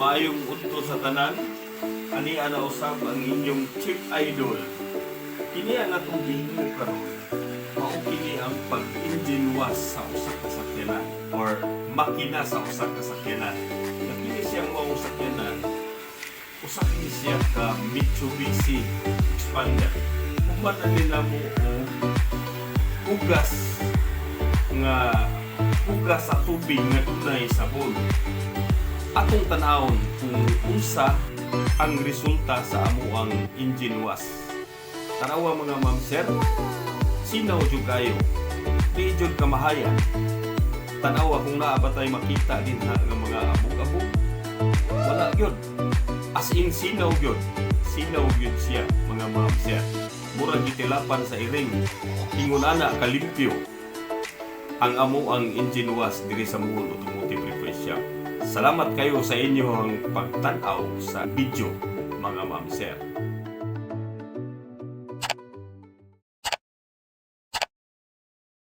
Maayong udto sa tanan. Ani ana usab ang inyong chief idol. Kini ang atong gihimo karon. Mao kini ang pag-engine wash sa usa ka sakyanan or makina sa usa ka sakyanan. Na kini siyang mao sakyanan. Usa kini siya ka Mitsubishi Expander. Ba na nila mo og ugas nga ugas sa tubig nga dunay sabon atong tanawon kung unsa ang resulta sa amo ang engine wash. Tanawa mga ma'am sir, sinaw jud kayo. Di jud kamahayan. Tanawa kung naa ba makita din ha nga mga abog-abog. Wala gyud. As in sinaw gyud. Sinaw gyud siya mga ma'am sir. Murag gitilapan sa iring. Ingon ana kalimpyo ang amo ang engine wash diri sa Muhol Automotive Repair. Salamat kayo sa inyong pagtanaw sa video mga ma'am sir.